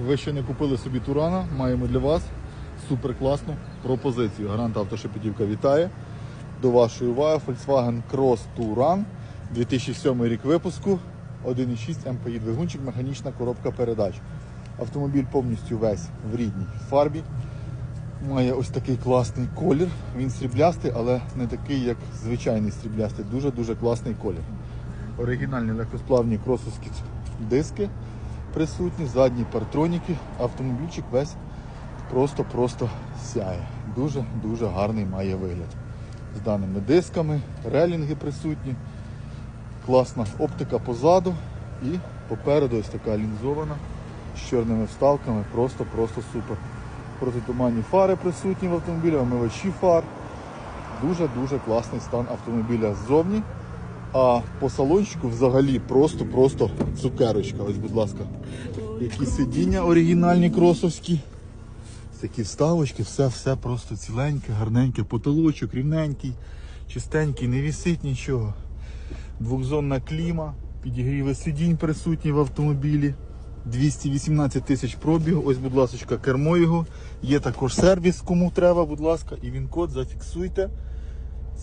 ви ще не купили собі Турана, маємо для вас супер класну пропозицію. Гарант Автошепетівка вітає. До вашої уваги Volkswagen Cross Touran 2007 рік випуску, 1,6 МПІ двигунчик, механічна коробка передач. Автомобіль повністю весь в рідній фарбі. Має ось такий класний колір. Він сріблястий, але не такий, як звичайний сріблястий. Дуже-дуже класний колір. Оригінальні легкосплавні кросовські диски присутні, задні партроніки. Автомобільчик весь просто-просто сяє. Дуже-дуже гарний має вигляд. З даними дисками, релінги присутні, класна оптика позаду і попереду ось така лінзована з чорними вставками. Просто-просто супер. Протитуманні фари присутні в автомобілі, омивачі фар. Дуже-дуже класний стан автомобіля ззовні. А по салончику взагалі просто-просто цукерочка. Ось, будь ласка, які сидіння оригінальні кросовські. Такі вставочки, все, все просто ціленьке, гарненьке, потолочок, рівненький, чистенький, не вісить нічого. Двохзонна кліма, підігріви сидінь присутні в автомобілі. 218 тисяч пробігу. Ось, будь ласка, кермо його. Є також сервіс, кому треба, будь ласка, і він код зафіксуйте.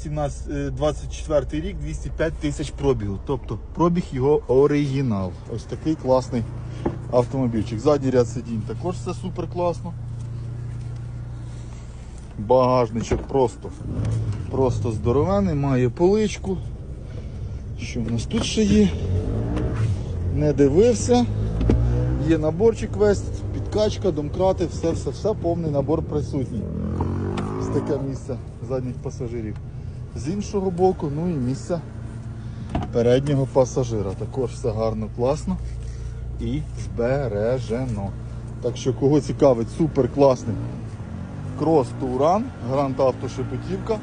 17, е, 24 рік, 205 тисяч пробігу. Тобто пробіг його оригінал. Ось такий класний автомобільчик. Задній ряд сидінь також все супер класно. Багажничок просто, просто здоровений, має поличку. Що в нас тут ще є? Не дивився. Є наборчик весь, підкачка, домкрати, все, все, все, повний набор присутній. Ось таке місце задніх пасажирів. З іншого боку, ну і місце переднього пасажира. Також все гарно, класно і збережено. Так що, кого цікавить, супер класний крос Туран, Грант Авто Шепетівка,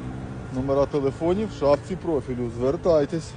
номера телефонів в шапці профілю. Звертайтесь.